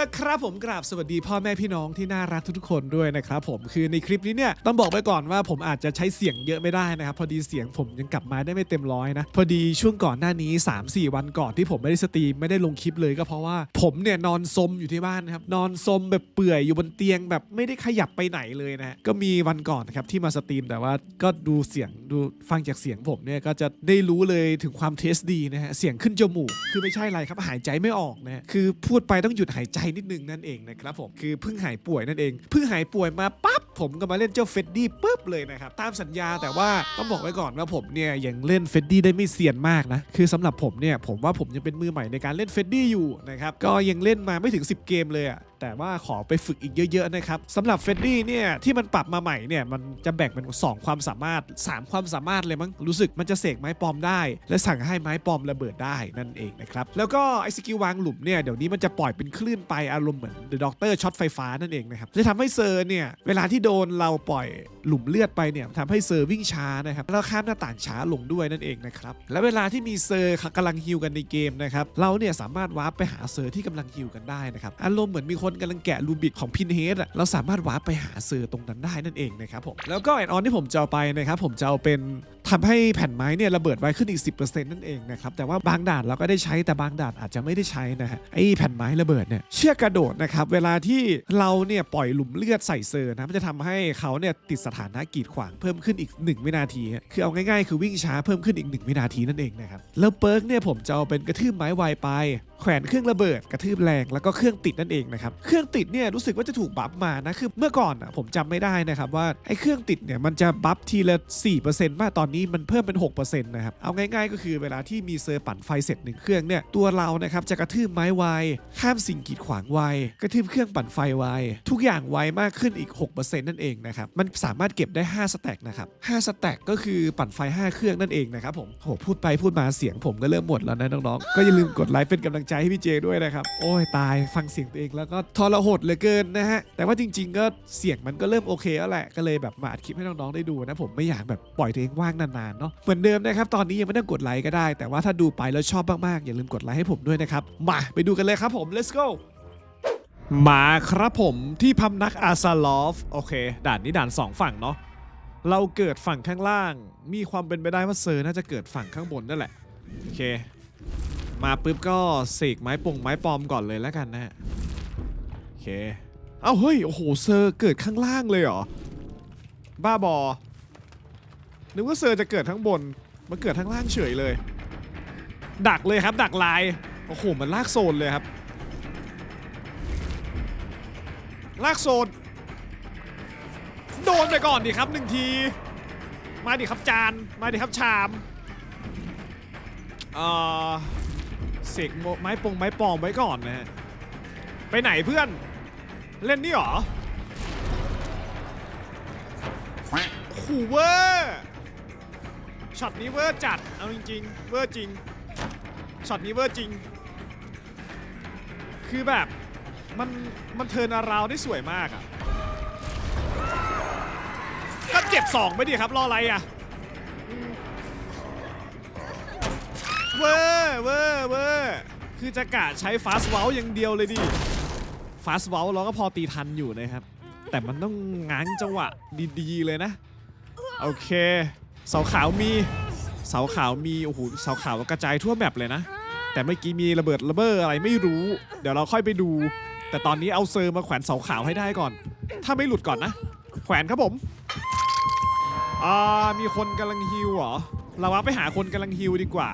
ละครับผมกราบสวัสดีพ่อแม่พี่น้องที่น่ารักทุกๆคนด้วยนะครับผมคือในคลิปนี้เนี่ยต้องบอกไว้ก่อนว่าผมอาจจะใช้เสียงเยอะไม่ได้นะครับพอดีเสียงผมยังกลับมาได้ไม่เต็มร้อยนะพอดีช่วงก่อนหน้านี้ 3-4 วันก่อนที่ผมไม่ได้สตรีมไม่ได้ลงคลิปเลยก็เพราะว่าผมเนี่ยนอนซมอยู่ที่บ้านนะครับนอนซมแบบเปื่อยอยู่บนเตียงแบบไม่ได้ขยับไปไหนเลยนะฮะก็มีวันก่อนนะครับที่มาสตรีมแต่ว่าก็ดูเสียงดูฟังจากเสียงผมเนี่ยก็จะได้รู้เลยถึงความเทสดีนะฮะเสียงขึ้นจมูกคือไม่ใช่อะไรครับหายใจไม่ออกนะคือพูดไปต้องหยุดหายใจนิดนึงนั่นเองนะครับผมคือเพิ่งหายป่วยนั่นเองเพิ่งหายป่วยมาปั๊บผมก็มาเล่นเจ้าเฟดดี้ปุ๊บเลยนะครับตามสัญญาแต่ว่าต้องบอกไว้ก่อนว่าผมเนี่ยยังเล่นเฟดดี้ได้ไม่เซียนมากนะคือสำหรับผมเนี่ยผมว่าผมยังเป็นมือใหม่ในการเล่นเฟดดี้อยู่นะครับก็ยังเล่นมาไม่ถึง 10 เกมเลยอะ แต่ว่าขอไปฝึกอีกเยอะๆนะครับสำหรับเฟดดี้เนี่ยที่มันปรับมาใหม่เนี่ยมันจะแบ่งเป็น 2 ความสามารถ 3 ความสามารถเลยมั้งรู้สึกมันจะเสกไม้ปลอมได้ และสั่งให้ไม้ปลอมระเบิดได้นั่นเองนะครับแล้วก็ไอสกิลวางหลุมเนี่ยเดี๋ยวนี้มันจะปล่อยเป็นคลื่นไปอารมณ์เหมือนเดอะด็อกเตอร์ช็อตไฟฟ้านั่นเองนะครับจะทำให้เซอร์เนี่ยเวลาที่โดนเราปล่อย หลุมเลือดไปเนี่ยทำให้เซอร์วิ่งช้านะครับแล้วข้ามหน้าต่างช้าลงด้วยนั่นเองนะครับและเวลาที่มีเซอร์กำลังฮิวกันในเกมนะครับเราเนี่ยสามารถวาร์ปไปหาเซอร์ที่กำลังฮิวกันได้นะครับอารมณ์เหมือนมีคนกำลังแกะรูบิกของพินเฮดอะเราสามารถวาร์ปไปหาเซอร์ตรงนั้นได้นั่นเองนะครับผมแล้วก็แอนออนที่ผมจะเอาไปนะครับผมจะเอาเป็นทำให้แผ่นไม้เนี่ยระเบิดไวขึ้นอีก 10%นั่นเองนะครับแต่ว่าบางด่านเราก็ได้ใช้แต่บางด่านอาจจะไม่ได้ใช้นะฮะไอ้แผ่นไม้ระเบิดเนี่ยเชือกกระโดดนะครับเวลาที่เราเนี่ยปล่อยหลุมเลือดใส่เซอร์นะมันจะทำให้เขาเนี่ยติดสถานะกีดขวางเพิ่มขึ้นอีก 1 วินาที คือเอาง่ายๆ คือวิ่งช้าเพิ่มขึ้นอีก 1 วินาทีนั่นเองนะครับ แล้วเปิร์กเนี่ยผมจะเอาเป็นกระทืบไม้ไวไปแขวนเครื่องระเบิดกระทืบแรงแล้วก็เครื่องติดนั่นเองนะครับเครื่องติดเนี่ยรู้สึกว่าจะถูกบัฟมานะคือเมื่อก่อนอะผมจำไม่ได้นะครับว่าไอ้เครื่องติดเนี่ยมันจะบัฟทีละ4%มาตอนนี้มันเพิ่มเป็น 6%นะครับเอาง่ายๆ ก็คือเวลาที่มีเซอร์ปั่นไฟเสร็จหนึ่งเครื่องเนี่ยตัวเรานะครับจะกระทืบไม้ไวข้ามสิ่งกีดขวางไวกระทืบเครื่องปั่นไฟไวทุกอย่างไวมากขึ้นอีก 6%นั่นเองนะครับมันสามารถเก็บได้ 5 สแต็กนะครับ5สแต็กก็คือปั่นไฟ 5 เครื่องนั่นเองนะครับผมโหพูดไปพูดมาเสียงผมก็เริ่มหมดแล้วนะน้องๆก็อย่าลืมกดไลค์เป็นกำลังใจให้พี่เจด้วยนะครับ โอ้ยตายฟังเสียงตัวเองแล้วก็ทรหดเหลือเกินนะฮะ แต่ว่าจริง ๆ ก็เสียงมันก็เริ่มโอเคแล้วแหละ ก็เลยแบบมาอัดคลิปให้น้องๆได้ดูนะ ผมไม่อยากแบบปล่อยตัวเองว่างนานๆเนาะ เหมือนเดิมนะครับ ตอนนี้ยังไม่ต้องกดไลค์ก็ได้ แต่ว่าถ้าดูไปแล้วชอบมากๆอย่าลืมกดไลค์ให้ผมด้วยนะครับ มาไปดูกันเลยครับผม let's go มาครับผมที่พำนักอาซาลอฟโอเค ด่านนี้ด่านสองฝั่งเนาะเราเกิดฝั่งข้างล่าง มีความเป็นไปได้ว่าเซอร์น่าจะเกิดฝั่งข้างบนนั่นแหละ โอเค มาปุ๊บก็เสกไม้ปงไม้ปลอมก่อนเลยแล้วกันนะฮะโอเคเอ้าเฮ้ยโอ้โหเซอร์เกิดข้างล่างเลยเหรอบ้าบอนึกว่าเซอร์จะเกิดข้างบนมาเกิดข้างล่างเฉยเลย ดักเลยครับ ดักลายโอ้โหมันลากโซนเลยครับ ลากโซน โดนไปก่อนดิครับหนึ่งที มาดิครับจาน มาดิครับชามอ่อ เสกไม้ปงไม้ปอมไว้ก่อนนะฮะไปไหนเพื่อน เล่นนี่หรอขู่เวอร์ช็อตนี้เวอร์จัดเอาจริงๆเวอร์จริงช็อตนี้เวอร์จริง คือแบบมันมันเทินอาราวได้สวยมากอะ่ะก็เจ็บสองไปดิครับรออะไรอะเวอร์ คือจะกะใช้ฟาส t วลอย่างเดียวเลยดิฟาส t วลเราก็พอตีทันอยู่นะครับ แต่มันต้องง้างจังหวะดีๆเลยนะ โอเค เสาขาวมี เสาขาวมี โอ้โห เสาขาวกระจายทั่วแมปเลยนะ แต่เมื่อกี้มีระเบิดระเบ้ออะไรไม่รู้ เดี๋ยวเราค่อยไปดู แต่ตอนนี้เอาเซอร์มาแขวนเสาขาวให้ได้ก่อน ถ้าไม่หลุดก่อนนะ แขวนครับผม อ่า มีคนกำลังฮิวเหรอ เราว่าไปหาคนกำลังฮิวดีกว่า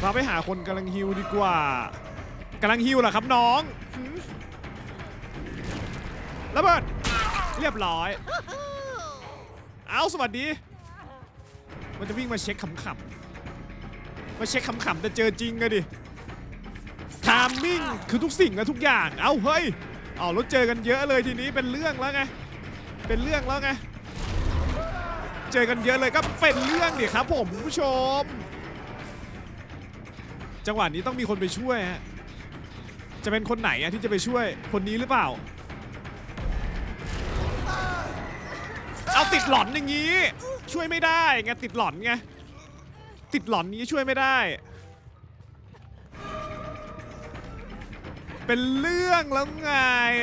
เราไปหาคนกำลังฮิวดีกว่ากำลังฮิวเหรอครับน้องระเบิดเรียบร้อย เอาสวัสดี มันจะวิ่งมาเช็คขำๆมาเช็คขำๆแต่เจอจริงอะดิทามมิ่งคือทุกสิ่งและทุกอย่าง เอาเฮ้ยเอาแล้วเจอกันเยอะเลยทีนี้เป็นเรื่องแล้วไง เป็นเรื่องแล้วไง เจอกันเยอะเลยก็เป็นเรื่องดิครับผมผู้ชม จังหวะนี้ต้องมีคนไปช่วยฮะจะเป็นคนไหนอะที่จะไปช่วยคนนี้หรือเปล่า เอาติดหลอนอย่างนี้ ช่วยไม่ได้ไงติดหลอนไงติดหลอนนี้ช่วยไม่ได้ เป็นเรื่องแล้วไง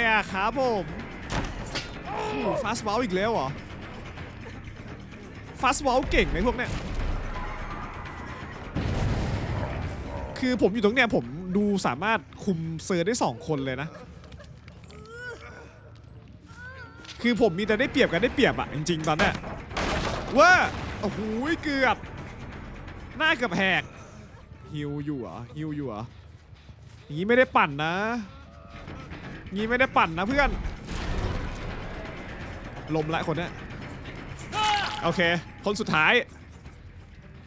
อะครับผมฟาสต์วอลอีกแล้วเหรอฟาสต์วอลเก่งไหมพวกเนี้ย คือผมอยู่ตรงเนี้ยผมดูสามารถคุมเซอร์ได้สองคนเลยนะ คือผมมีแต่ได้เปรียบกันได้เปรียบอะจริงๆตอนเนี้ยว่าโอ้โหเกือบหน้าเกือบแหกฮิวอยู่เหรอฮิวอยู่เหรออย่างนี้ไม่ได้ปั่นนะงี้ไม่ได้ปั่นนะเพื่อน ลมละคนเนี้ยโอเค คนสุดท้าย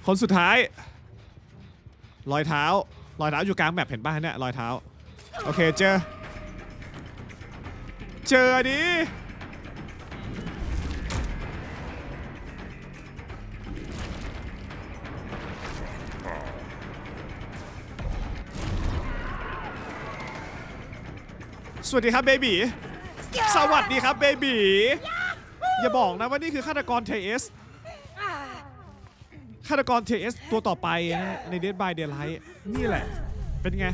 คนสุดท้าย รอยเท้ารอยเท้าอยู่กลางแมปเห็นป่ะเนี่ยรอยเท้าโอเคเจอ เจอดิสวัสดีครับเบบีสวัสดีครับเบบีอย่าบอกนะว่านี่คือฆาตกรเทเอส ฆาตกรเทเอสตัวต่อไปนะใน Dead by Daylight นี่แหละ เป็นไง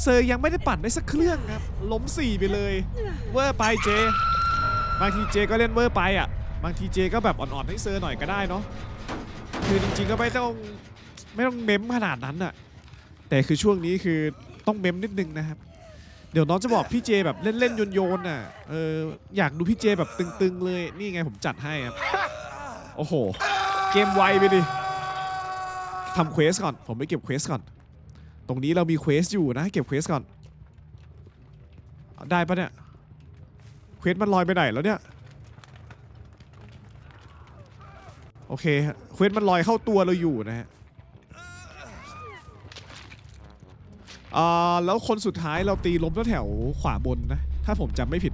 เซอร์ยังไม่ได้ปั่นได้สักเครื่องครับ ล้มสี่ไปเลย เวอร์ไปเจ บางทีเจก็เล่นเวอร์ไปอะ บางทีเจก็แบบอ่อนๆให้เซอร์หน่อยก็ได้เนาะ คือจริงๆก็ไม่ต้องไม่ต้องเม้มขนาดนั้นอะ แต่คือช่วงนี้คือต้องเม้มนิดนึงนะครับ เดี๋ยวน้องจะบอกพี่เจแบบเล่นๆโยนๆน่ะ เอออยากดูพี่เจแบบตึงๆเลย นี่ไงผมจัดให้ครับ โอ้โห เกมไวไปดิทำเควสก่อน ผมไปเก็บเควสก่อน ตรงนี้เรามีเควสอยู่นะ เก็บเควสก่อน ได้ปะเนี่ย เควสมันลอยไปไหนแล้วเนี่ย โอเค เควสมันลอยเข้าตัวเราอยู่นะฮะอ่าแล้วคนสุดท้ายเราตีล้มแถวขวาบนนะ ถ้าผมจำไม่ผิด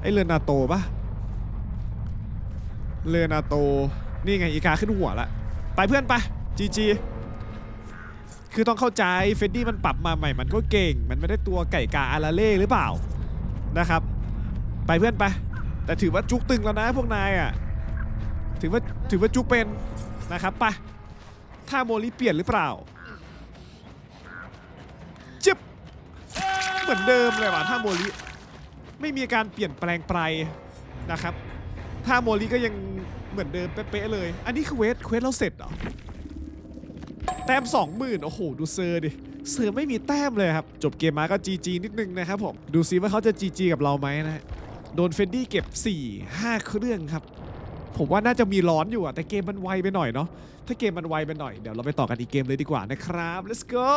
ไอเรือนาโตปะเรือนาโต นี่ไงอีกาขึ้นหัวละไปเพื่อนไปจีจีคือต้องเข้าใจเฟดดี้มันปรับมาใหม่มันก็เก่ง มันไม่ได้ตัวไก่กาอาราเล่หรือเปล่านะครับ ไปเพื่อนไป แต่ถือว่าจุกตึงแล้วนะพวกนายอะถือว่าถือว่าจุกเป็นนะครับไปถ้าโมลิเปลี่ยนหรือเปล่าจึ๊บเหมือนเดิมเลยว่ะท่าโมลิไม่มีการเปลี่ยนแปลงไปนะครับท่าโมลิก็ยัง เหมือนเดิมเป๊ะๆเลย อันนี้คือเวสเควสเราเสร็จเหรอ แต้มสองหมื่นโอ้โห ดูเซอร์ดิ เซอร์ไม่มีแต้มเลยครับ จบเกมมาก็จีจีนิดนึงนะครับผม ดูซิว่าเขาจะจีจีกับเราไหมนะฮะโดนเฟนดี้เก็บ 4 5 เครื่องครับ ผมว่าน่าจะมีร้อนอยู่อะแต่เกมมันไวไปหน่อยเนาะ ถ้าเกมมันไวไปหน่อย เดี๋ยวเราไปต่อกันอีกเกมเลยดีกว่านะครับ let's go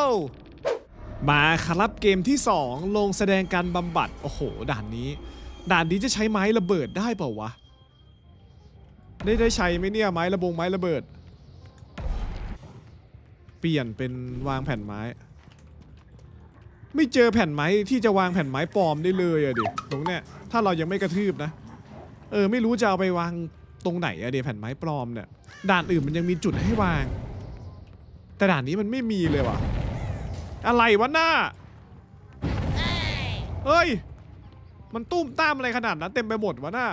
มาครับเกมที่ 2 ลงแสดงการบำบัด โอ้โห ด่านนี้ ด่านนี้จะใช้ไม้ระเบิดได้เปล่าวะ ได้ได้ใช้ไหมเนี่ยไม้ระบงไม้ระเบิด เปลี่ยนเป็นวางแผ่นไม้ ไม่เจอแผ่นไม้ที่จะวางแผ่นไม้ปลอมได้เลยอะดิตรงเนี้ยถ้าเรายังไม่กระทืบนะ เออไม่รู้จะเอาไปวางตรงไหนอะเดี๋ยวแผ่นไม้ปลอมเนี่ยด่านอื่นมันยังมีจุดให้วาง แต่ด่านนี้มันไม่มีเลยว่ะ อะไรวะหน้าเฮ้ย มันตุ้มตามอะไรขนาดนั้นเต็มไปหมดวะหน้า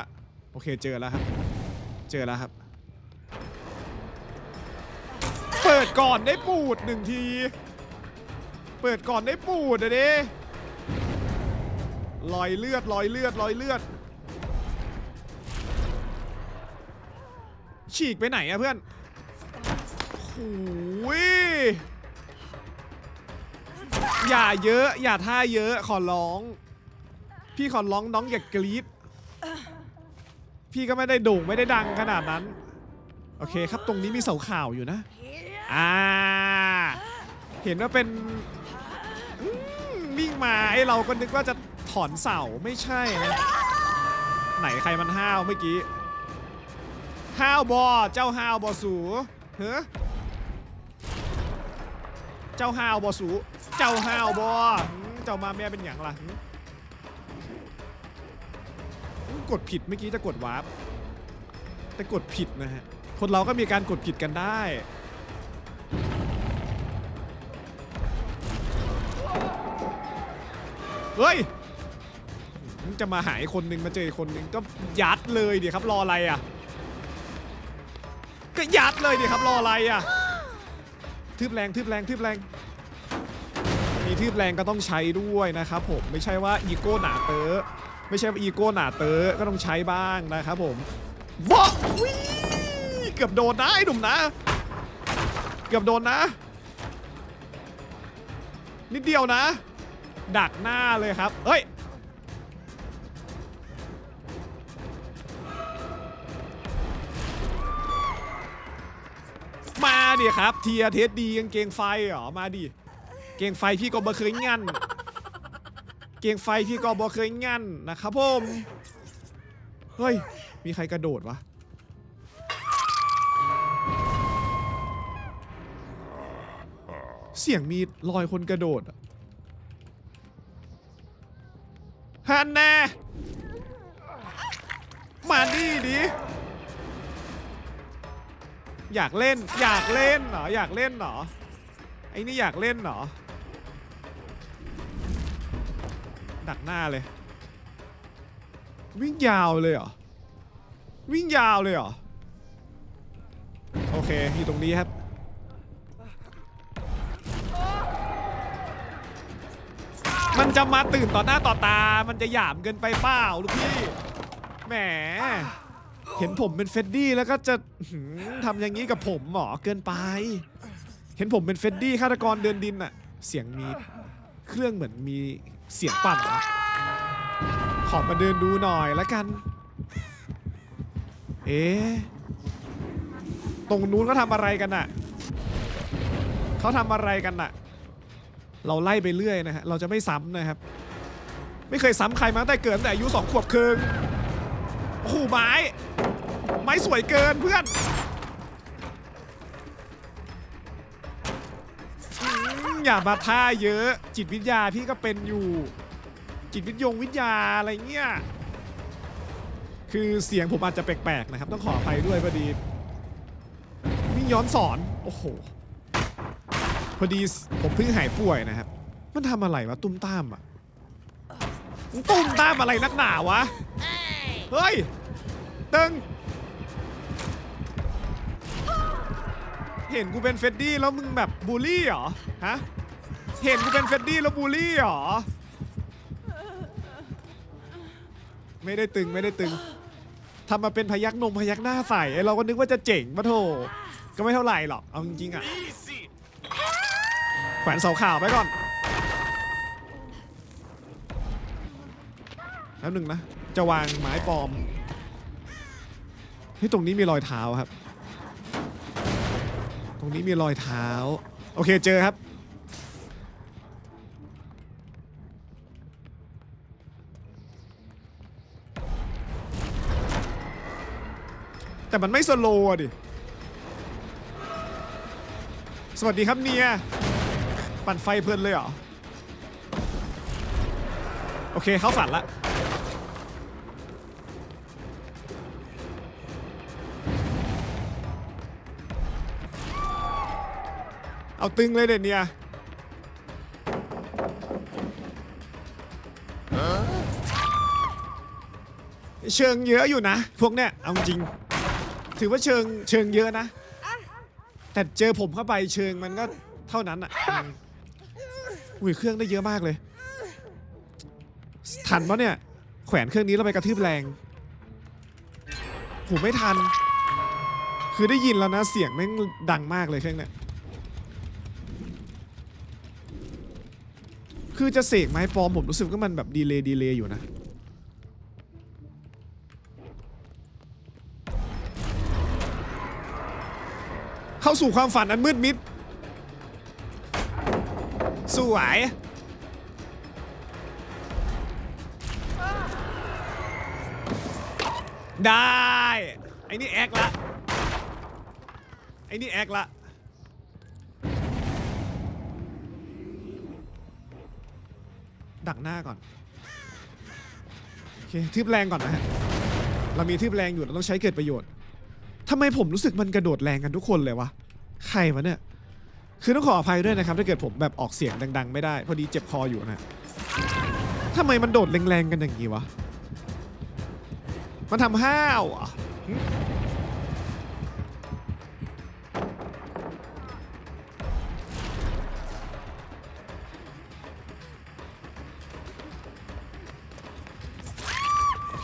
โอเคเจอแล้วครับ เจอแล้วครับ เปิดก่อนได้ปูดหนึ่งที เปิดก่อนได้ปูดอะดิรอยเลือดรอยเลือดรอยเลือด ฉีกไปไหนอะเพื่อนโอ้ยอย่าเยอะ อย่าท่าเยอะขอร้อง พี่ขอร้องน้องอย่ากรี๊ด พี่ก็ไม่ได้โด่งไม่ได้ดังขนาดนั้น โอเคครับตรงนี้มีเสาข่าวอยู่นะ อ่า เห็นว่าเป็นวิ่งมาไอเราก็นึกว่าจะถอนเสาไม่ใช่นะไหนใครมันห้าวเมื่อกี้ ห้าวบอเจ้าห้าวบอสูเฮ้เจ้าห้าวบอสู เจ้าห้าวบอเจ้ามาแม่เป็นอย่างล่ะ กดผิดเมื่อกี้จะกดวาร์ปแต่กดผิดนะฮะ คนเราก็มีการกดผิดกันได้ เฮ้ย จะมาหาอีกคนนึงมาเจออีกคนนึงก็ยัดเลยดิครับรออะไรอะ ก็ยัดเลยดิครับรออะไรอะทึบแรงทึบแรงทึบแรงมีทืบแรงก็ต้องใช้ด้วยนะครับผมไม่ใช่ว่าอีโก้หนาเตอ ไม่ใช่อีโก้หนาเตอะก็ต้องใช้บ้างนะครับผมว้าวิเกือบโดนนะไอ้หนุ่มนะ เกือบโดนนะ นิดเดียวนะ ดักหน้าเลยครับเฮ้ยมาดิครับเทียเทสดีกางเกงไฟเหรอมาดิเกงไฟพี่ก็บ่เคยงั่น เกียงไฟพี่ก็บ่เคยงั่นนะครับผมเฮ้ย มีใครกระโดดวะเสียงมีรอยคนกระโดดฮันแน่มาดิดิอยากเล่น อยากเล่นเหรอ อยากเล่นเหรอ ไอ้นี่อยากเล่นเหรอ ดักหน้าเลย วิ่งยาวเลยเหรอ วิ่งยาวเลยเหรอ โอเค อยู่ตรงนี้ครับ มันจะมาตื่นต่อหน้าต่อตา มันจะหยามเกินไปเปล่าลูกพี่ แหม เห็นผมเป็นเฟดดี้แล้วก็จะทำอย่างนี้กับผมหรอ เกินไป เห็นผมเป็นเฟดดี้ฆาตกรเดินดินอะเสียงมีเครื่องเหมือนมี เสียงปั่นอะขอมาเดินดูหน่อยละกัน เอ๊ะตรงนู้นเขาทำอะไรกันน่ะเขาทำอะไรกันน่ะ เราไล่ไปเรื่อยนะฮะ เราจะไม่ซ้ำนะครับ ไม่เคยซ้ำใครมาตั้งแต่เกิดแต่อายุสองขวบครึ่งโอ้โหไม้ ไม้สวยเกินเพื่อน อย่ามาท่าเยอะ จิตวิทยาพี่ก็เป็นอยู่ จิตวิทยงวิทยาอะไรเงี้ยคือเสียงผมอาจจะแปลกๆนะครับ ต้องขออภัยด้วยพอดีวิ่งย้อนสอนโอ้โหพอดีผมเพิ่งหายป่วยนะครับ มันทำอะไรวะตุ้มตามอะตุ้มตามอะไรนักหนาวะเฮ้ยตึง เห็นกูเป็นเฟดดี้แล้วมึงแบบบูลลี่เหรอฮะเห็นกูเป็นเฟดดี้แล้วบูลลี่เหรอไม่ได้ตึงไม่ได้ตึงทำมาเป็นพยักนมพยักหน้าใส่ไอเราก็นึกว่าจะเจ๋งปะโถก็ไม่เท่าไหร่หรอกเอาจริงๆอะแขวนเสาข่าวไปก่อนแล้วหนึ่งนะ จะวางไม้ปลอมที่ตรงนี้มีรอยเท้าครับ รงนี้มีรอยเท้า โอเคเจอครับ แต่มันไม่สโลว์ดิ สวัสดีครับเนีย ปั่นไฟเพลินเลยเหรอ โอเคเข้าฝันละ เอาตึงเลยเด่นเนี่ยเชิงเยอะอยู่นะ พวกเนี้ยเอาจริง ถือว่าเชิงเชิงเยอะนะ แต่เจอผมเข้าไปเชิงมันก็เท่านั้นอะอุ้ยเครื่องได้เยอะมากเลยทันปะเนี่ยแขวนเครื่องนี้แล้วไปกระทืบแรงผมไม่ทัน คือได้ยินแล้วนะเสียงแม่งดังมากเลยเครื่องเนี้ย คือจะเสกไม้ปลอมผมรู้สึกว่ามันแบบดีเลย์ดีเลย์อยู่นะ เข้าสู่ความฝันอันมืดมิด สวย ได้ ไอ้นี่แอคละ ไอ้นี่แอคละ ดักหน้าก่อนโอเคทืบแรงก่อนนะฮะเรามีทืบแรงอยู่เราต้องใช้เกิดประโยชน์ทำไมผมรู้สึกมันกระโดดแรงกันทุกคนเลยวะใครวะเนี่ยคือต้องขออภัยด้วยนะครับถ้าเกิดผมแบบออกเสียงดัง ๆ ไม่ได้ พอดีเจ็บคออยู่นะทำไมมันโดดแรงๆกันอย่างนี้วะมันทำห้าวอะ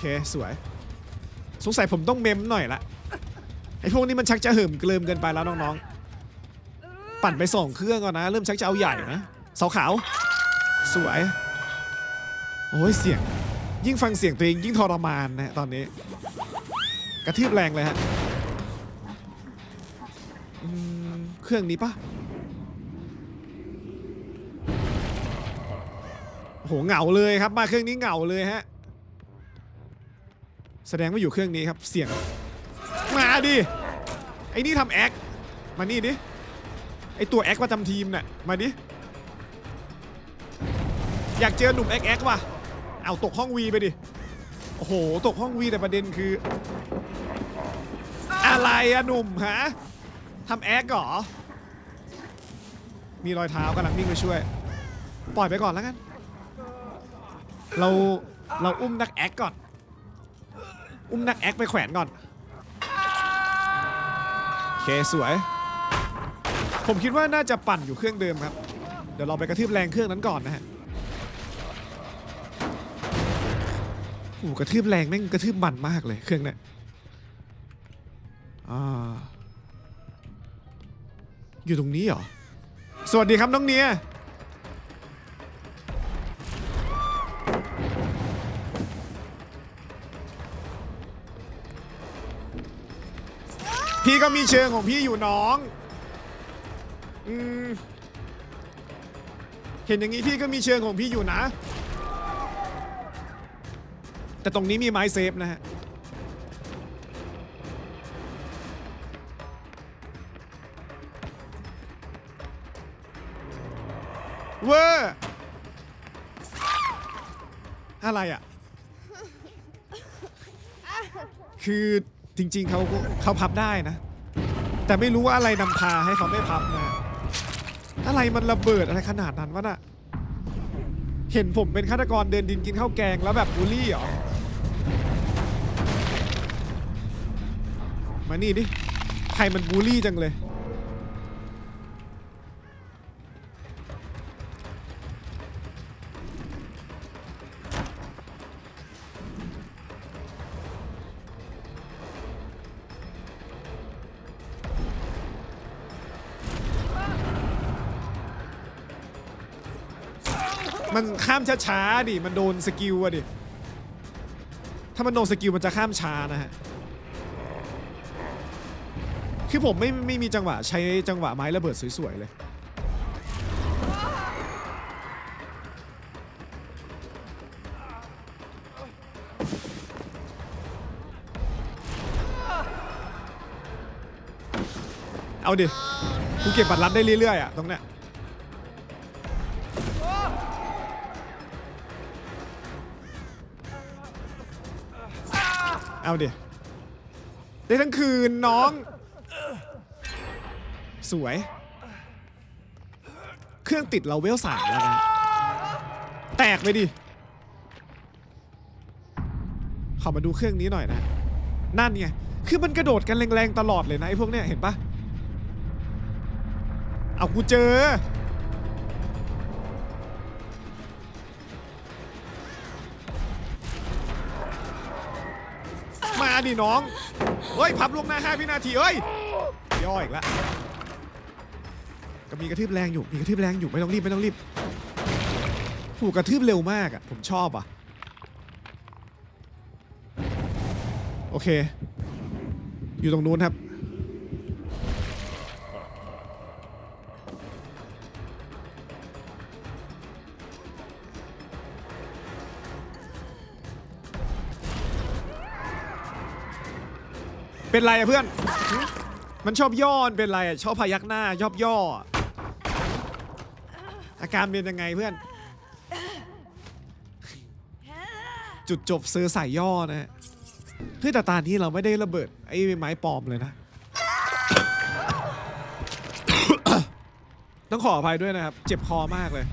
เคสวย สงสัยผมต้องเมมหน่อยละไอพวกนี้มันชักจะหิมเกลิมเกินไปแล้วน้องๆ ปั่นไปสองเครื่องก่อนนะ เริ่มชักจะเอาใหญ่นะเสาขาว สวย โอ้ยเสียง ยิ่งฟังเสียงตัวเองยิ่งทรมานนะตอนนี้ กระทืบแรงเลยฮะเครื่องนี้ปะโหเหงาเลยครับ มาเครื่องนี้เหงาเลยฮะ แสดงว่าอยู่เครื่องนี้ครับเสียงมาดิไอ้นี่ทำแอคมานี่ดิไอตัวแอคประจำทีมน่ะมาดิอยากเจอหนุ่มแอคแอคว่ะเอาตกห้องวีไปดิโอ้โหตกห้องวีแต่ประเด็นคือ อะไรอะหนุ่มฮะทำแอคเหรอมีรอยเท้ากำลังวิ่งไปช่วย ปล่อยไปก่อนแล้วกัน เราเราอุ้มนักแอคก่อน อุ้มนักแอคไปแขวนก่อนโอเคสวย ผมคิดว่าน่าจะปั่นอยู่เครื่องเดิมครับ เดี๋ยวเราไปกระทืบแรงเครื่องนั้นก่อนนะฮะโอ้โหกระทืบแรงแม่งกระทืบมันมากเลยเครื่องเนี้ยอ่าอยู่ตรงนี้เหรอ สวัสดีครับน้องเนีย พี่ก็มีเชิงของพี่อยู่น้องอืมเห็นอย่างนี้พี่ก็มีเชิงของพี่อยู่นะ แต่ตรงนี้มีไม้เซฟนะฮะเวอร์อะไรอะ คือ จริง ๆเขาเขาพับได้นะ แต่ไม่รู้ว่าอะไรนำพาให้เขาไม่พับนะอะไรมันระเบิดอะไรขนาดนั้นวะน่ะเห็นผมเป็นฆาตกรเดินดินกินข้าวแกงแล้วแบบบูลลี่เหรอมานี่ดิใครมันบูลลี่จังเลย มันข้ามช้าๆดิ มันโดนสกิลอะดิ ถ้ามันโดนสกิลมันจะข้ามช้านะฮะ คือผมไม่ไม่มีจังหวะใช้จังหวะไม้ระเบิดสวยๆเลยเอาดิ กูเก็บบัตรลัดได้เรื่อยๆอะตรงเนี้ย เอาดิได้ทั้งคืนน้อง สวย เครื่องติดเราเวลสามแล้วนะแตกไปดิ ขอมาดูเครื่องนี้หน่อยนะ นั่นไง คือมันกระโดดกันแรงๆตลอดเลยนะไอ้พวกเนี้ยเห็นปะเอากูเจอ ดิน้อง เฮ้ย พับลวงหน้า5วินาทีเฮ้ย ย่ออีกแล้วก็มีกระทืบแรงอยู่ มีกระทืบแรงอยู่ ไม่ต้องรีบ ไม่ต้องรีบผูกกระทืบเร็วมากอะ ผมชอบอะ โอเค อยู่ตรงนู้นครับ เป็นไรอะเพื่อน มันชอบย่อนเป็นไรอะชอบพยักหน้าชอบย่ออะอาการเป็นยังไงเพื่อน จุดจบเซอร์ส่ย่อนะฮะเฮ้ยแต่ตานี้เราไม่ได้ระเบิดไอ้ไม้ปลอมเลยนะ ต้องขออภัยด้วยนะครับ เจ็บคอมากเลย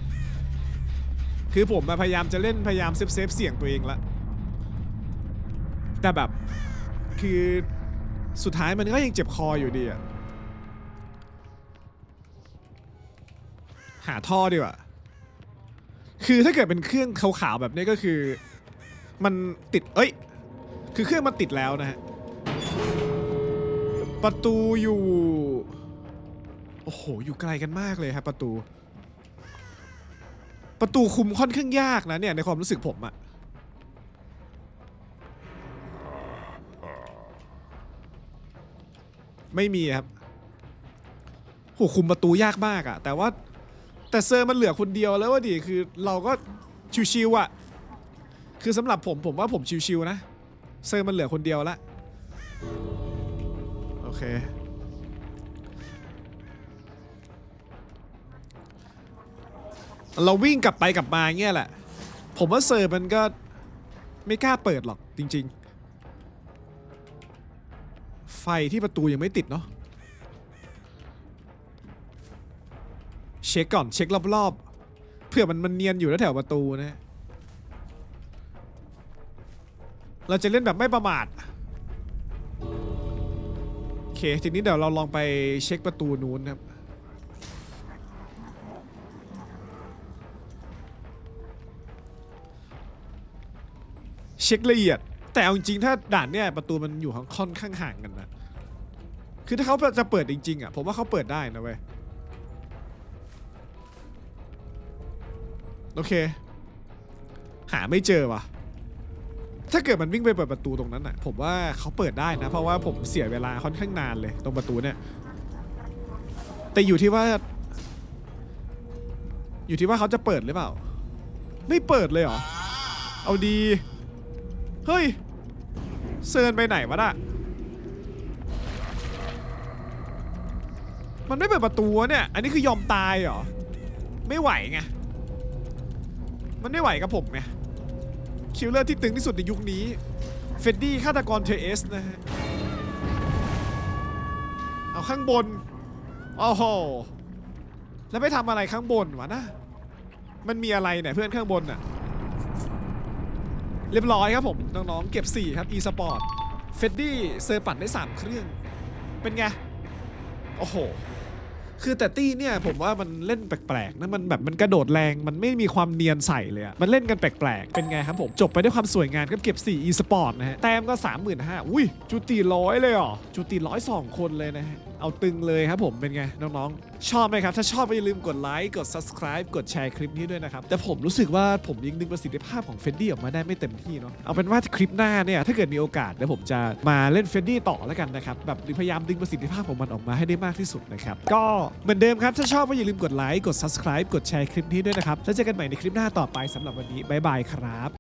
คือผมพยายามจะเล่นพยายามเซฟเซฟเสียงตัวเองละ แต่แบบคือ สุดท้ายมันก็ยังเจ็บคออยู่ดีอะหาท่อดีกว่า คือถ้าเกิดเป็นเครื่องขาวๆแบบนี้ก็คือ มันติด เอ้ย คือเครื่องมันติดแล้วนะฮะ ประตูอยู่ โอ้โห อยู่ไกลกันมากเลยครับประตู ประตูคุมค่อนข้างยากนะเนี่ยในความรู้สึกผมอะ ไม่มีครับโหคุมประตูยากมากอะแต่ว่าแต่เซอร์มันเหลือคนเดียวแล้วว่าดิคือเราก็ชิวๆอะคือสำหรับผมผมว่าผมชิวๆนะเซอร์มันเหลือคนเดียวละโอเคเราวิ่งกลับไปกลับมาเงี้ยแหละ ผมว่าเซอร์มันก็ไม่กล้าเปิดหรอกจริง ๆ ฟที่ประตูยังไม่ติดเนาะเช็คก่อนเช็ครอบๆเผื่อมันมันเนียนอยู่แถวประตูนะ เราจะเล่นแบบไม่ประมาทโอเคทีนี้เดี๋ยวเราลองไปเช็คประตูนู้นครับเช็คละเอียด แต่เอาจริงถ้าด่านเนี่ยประตูมันอยู่ค่อนข้างห่างกันนะ คือถ้าเขาจะเปิดจริงๆอะผมว่าเขาเปิดได้นะเว้ยโอเค หาไม่เจอว่ะ ถ้าเกิดมันวิ่งไปเปิดประตูตรงนั้นน่ะ ผมว่าเขาเปิดได้นะ เพราะว่าผมเสียเวลาค่อนข้างนานเลย ตรงประตูเนี่ย แต่อยู่ที่ว่า อยู่ที่ว่าเขาจะเปิดหรือเปล่า ไม่เปิดเลยเหรอ เอาดี เฮ้ยเซิร์นไปไหนวะน่ะ มันไม่เปิดประตูเนี่ย อันนี้คือยอมตายเหรอ ไม่ไหวไง มันไม่ไหวกับผมไง คิลเลอร์ที่ตึงที่สุดในยุคนี้ เฟดดี้ฆาตกรเทเอสนะฮะ เอาข้างบน โอ้โห แล้วไปทำอะไรข้างบนวะนะ มันมีอะไรเนี่ยเพื่อนข้างบนน่ะ เรียบร้อยครับผม น้องๆ เก็บ 4 ครับ e-sport เฟดดี้เซอร์ปั่นได้ 3 เครื่อง เป็นไง โอ้โห คือแต่ตี้เนี่ยผมว่ามันเล่นแปลกๆนะมันแบบมันกระโดดแรงมันไม่มีความเนียนใส่เลยอะมันเล่นกันแปลกๆ เป็นไงครับผม จบไปด้วยความสวยงามครับเก็บ 4 e-sport นะฮะแต้มก็ 35,000อุ้ยจุติร้อยเลยเหรอจุติร้อยสองคนเลยนะฮะ เอาตึงเลยครับผมเป็นไง น้องๆ ชอบไหมครับ ถ้าชอบก็อย่าลืมกดไลค์กด subscribe กดแชร์คลิปนี้ด้วยนะครับ แต่ผมรู้สึกว่าผมยังดึงประสิทธิภาพของเฟดดี้ออกมาได้ไม่เต็มที่เนาะเอาเป็นว่าคลิปหน้าเนี่ย ถ้าเกิดมีโอกาสเดี๋ยวผมจะมาเล่นเฟดดี้ต่อแล้วกันนะครับ แบบพยายามดึงประสิทธิภาพของมันออกมาให้ได้มากที่สุดนะครับก็เหมือนเดิมครับถ้าชอบก็อย่าลืมกดไลค์กด subscribe กดแชร์คลิปนี้ด้วยนะครับแล้วเจอกันใหม่ในคลิปหน้าต่อไปสำหรับวันนี้บ๊ายบายครับ